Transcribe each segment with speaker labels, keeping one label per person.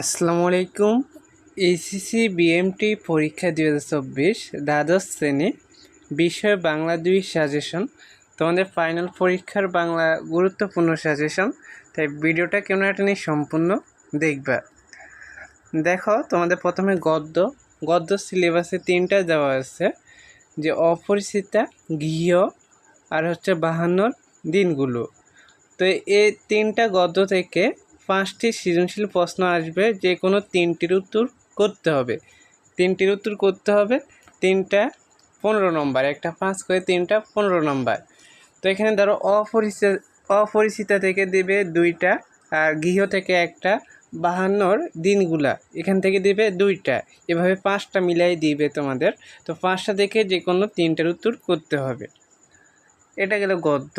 Speaker 1: আসসালামু আলাইকুম। HSC BMT পরীক্ষা দুই হাজার চব্বিশ দ্বাদশ শ্রেণি বিষয় বাংলা দুই সাজেশন তোমাদের ফাইনাল পরীক্ষার বাংলা গুরুত্বপূর্ণ সাজেশন তাই ভিডিওটা কেন একটা নিয়ে সম্পূর্ণ দেখবা। দেখো, তোমাদের প্রথমে গদ্য। গদ্য সিলেবাসে তিনটা দেওয়া আছে, যে অপরিচিতা, গৃহ আর হচ্ছে বাহান্নর দিনগুলো। তো এই তিনটা গদ্য থেকে পাঁচটি সৃজনশীল প্রশ্ন আসবে যে কোনো তিনটির উত্তর করতে হবে। তিনটির উত্তর করতে হবে, তিনটা পনেরো নম্বর, একটা পাঁচ করে তিনটা পনেরো নম্বর। তো এখানে ধরো অপরিচিত থেকে দেবে দুইটা আর গৃহ থেকে একটা, বাহান্নর দিনগুলা এখান থেকে দেবে দুইটা। এভাবে পাঁচটা মিলাই দিবে তোমাদের। তো পাঁচটা থেকে যে কোনো তিনটার উত্তর করতে হবে। এটা গেল গদ্য।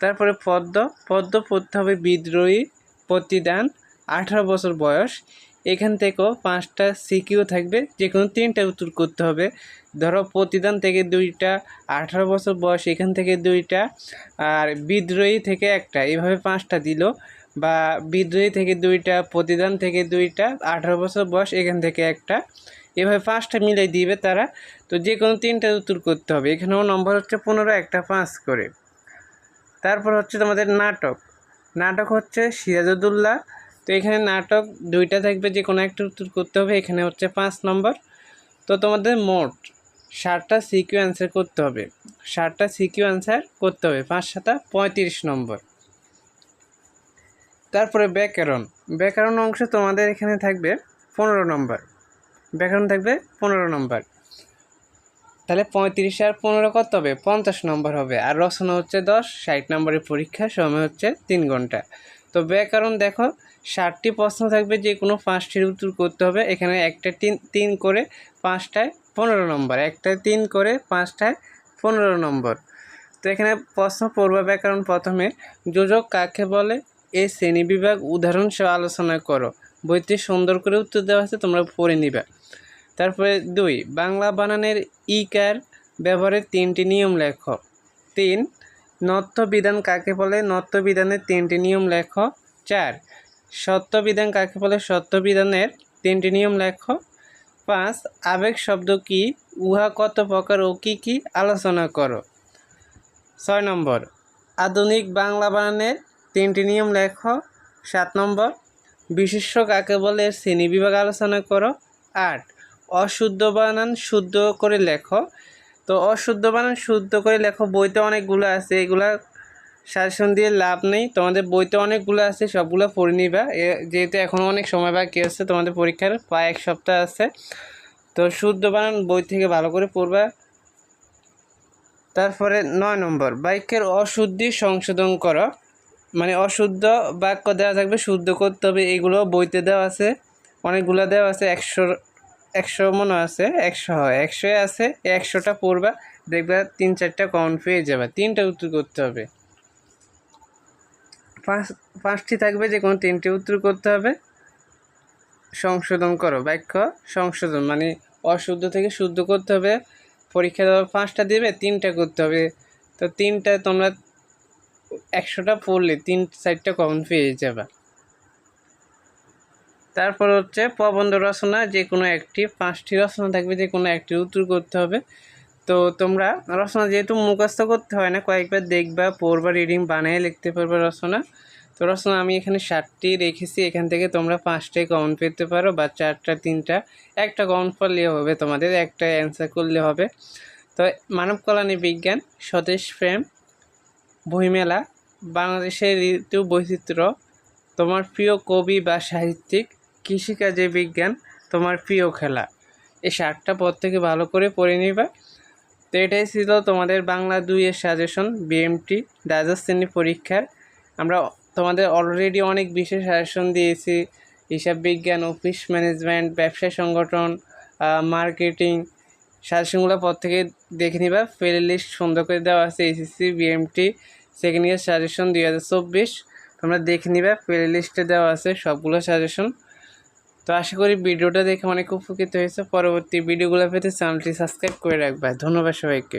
Speaker 1: তারপরে পদ্ম পদ্ম পড়তে হবে বিদ্রোহী প্রতিদান আঠারো বছর বয়স। এখান থেকেও পাঁচটা সিকিউ থাকবে যে কোনো তিনটা উত্তর করতে হবে। ধরো প্রতিদান থেকে দুইটা, আঠারো বছর বয়স, এখান থেকে দুইটা, আর বিদ্রোহী থেকে একটা। এভাবে পাঁচটা দিল, বা বিদ্রোহী থেকে দুইটা, প্রতিদান থেকে দুইটা, আঠারো বছর বয়স, এখান থেকে একটা। এভাবে পাঁচটা মিলাই দিবে তারা। তো যে কোনো তিনটা উত্তর করতে হবে। এখানেও নম্বর হচ্ছে পনেরো, একটা পাঁচ করে। তারপর হচ্ছে তোমাদের নাটক। নাটক হচ্ছে সিরাজউদ্দৌল্লা তো এখানে নাটক দুইটা থাকবে, যে কোনো একটা উত্তর করতে হবে, এখানে হচ্ছে পাঁচ নম্বর। তো তোমাদের মোট ষাটটা সিকিউ অ্যান্সার করতে হবে। ষাটটা সিকিউ অ্যান্সার করতে হবে, পাঁচ সাতা পঁয়ত্রিশ নম্বর। তারপরে ব্যাকরণ। ব্যাকরণ অংশ তোমাদের এখানে থাকবে পনেরো নম্বর। ব্যাকরণ থাকবে পনেরো নম্বর। তাহলে পঁয়ত্রিশ আর পনেরো কত হবে? পঞ্চাশ নম্বর হবে। আর রচনা হচ্ছে দশ, ষাট নম্বরের পরীক্ষা, সময় হচ্ছে তিন ঘণ্টা। তো ব্যাকরণ দেখো, ষাটটি প্রশ্ন থাকবে, যে কোনো পাঁচটির উত্তর করতে হবে। এখানে একটা তিন তিন করে পাঁচটায় পনেরো নম্বর, একটা তিন করে পাঁচটায় পনেরো নম্বর। তো এখানে প্রশ্ন পূর্ব ব্যাকরণ প্রথমে, যোজক কাকে বলে? এই শ্রেণীবিভাগ উদাহরণ সহ আলোচনা করো। বইতে সুন্দর করে উত্তর দেওয়া আছে, তোমরা পড়ে নিবা। তারপরে দুই, বাংলা বানানের ইকার ব্যবহারের তিনটি নিয়ম লেখ। তিন নত্য বিধান কাকে বলে? নত্য বিধানের তিনটি নিয়ম লেখ। চার সত্য বিধান কাকে বলে? সত্য বিধানের তিনটি নিয়ম লেখ। পাঁচ, আবেগ শব্দ কি? উহা কত প্রকার ও কী কী? আলোচনা করো। ছয় নম্বর, আধুনিক বাংলা বানানের তিনটি নিয়ম লেখ। সাত নম্বর বিশেষ্য কাকে বলে? শ্রেণি বিভাগ আলোচনা করো। আট অশুদ্ধ বানান, শুদ্ধ করে লেখো। তো অশুদ্ধ বানান, শুদ্ধ করে লেখো। বইতে অনেকগুলো আছে, এগুলা সাজেশন দিয়ে লাভ নেই। তোমাদের বইতে অনেকগুলো আছে, সবগুলো পড়ে নিবা। যেহেতু এখনও অনেক সময় বাকি আছে, তোমাদের পরীক্ষার প্রায় এক সপ্তাহ আছে। তো শুদ্ধ বানান বই থেকে ভালো করে পড়বা। তারপরে নয় নম্বর, বাক্যের অশুদ্ধি সংশোধন করো। মানে অশুদ্ধ বাক্য দেওয়া থাকবে, শুদ্ধ করতে হবে। এগুলো বইতে দেওয়া আছে, অনেকগুলো দেওয়া আছে, একশো একশো মনে আছে, একশো হয়। একশো আছে, একশোটা পড়বা, দেখবা তিন চারটা কমন পেয়ে যাবে। তিনটা উত্তর করতে হবে। পাঁচ, পাঁচটি থাকবে যে কোনো তিনটি উত্তর করতে হবে। সংশোধন করো, বাক্য সংশোধন মানে অশুদ্ধ থেকে শুদ্ধ করতে হবে। পরীক্ষা দেওয়া পাঁচটা দেবে, তিনটা করতে হবে। তো তিনটা তোমরা একশোটা পড়লে তিন, চারটা কমন পেয়ে যাবে। তারপর হচ্ছে প্রবন্ধ রচনা যে কোনো একটি, পাঁচটি রচনা থাকবে যে কোনো একটি উত্তর করতে হবে। তো তোমরা রচনা যেহেতু মুখস্থ করতে হয় না, কয়েকবার দেখবা, পড়বা রিডিং বানিয়ে লিখতে পারবে রচনা। তো রচনা আমি এখানে ষাটটি রেখেছি, এখান থেকে তোমরা পাঁচটাই কমন পেতে পারো বা চারটা, তিনটা, একটা কমন পড়লে হবে তোমাদের, একটা অ্যান্সার করলে হবে। তো মানব কল্যাণী বিজ্ঞান, স্বদেশ প্রেম, বইমেলা, বাংলাদেশের ঋতু বৈচিত্র্য, তোমার প্রিয় কবি বা সাহিত্যিক কৃষিকাজে বিজ্ঞান তোমার প্রিয় খেলা। এই সাতটা পদ থেকে ভালো করে পড়ে নিবা। তো এটাই ছিল তোমাদের বাংলা দুইয়ের সাজেশন বিএমটি দ্বাদশ শ্রেণি পরীক্ষার। আমরা তোমাদের অলরেডি অনেক বিশেষ সাজেশন দিয়েছি। হিসাব বিজ্ঞান অফিস ম্যানেজমেন্ট ব্যবসা সংগঠন মার্কেটিং সাজেশনগুলো পর থেকে দেখে নিবা। প্লে লিস্ট সুন্দর করে দেওয়া আছে SSC BMT second year suggestion দুই হাজার চব্বিশ। তোমরা দেখে নিবা। প্লে লিস্টে দেওয়া আছে সবগুলো সাজেশন তো আশা করি ভিডিওটা দেখে অনেক উপকৃত হয়েছে। পরবর্তী ভিডিওগুলো পেতে চ্যানেলটি সাবস্ক্রাইব করে রাখবে। ধন্যবাদ সবাইকে।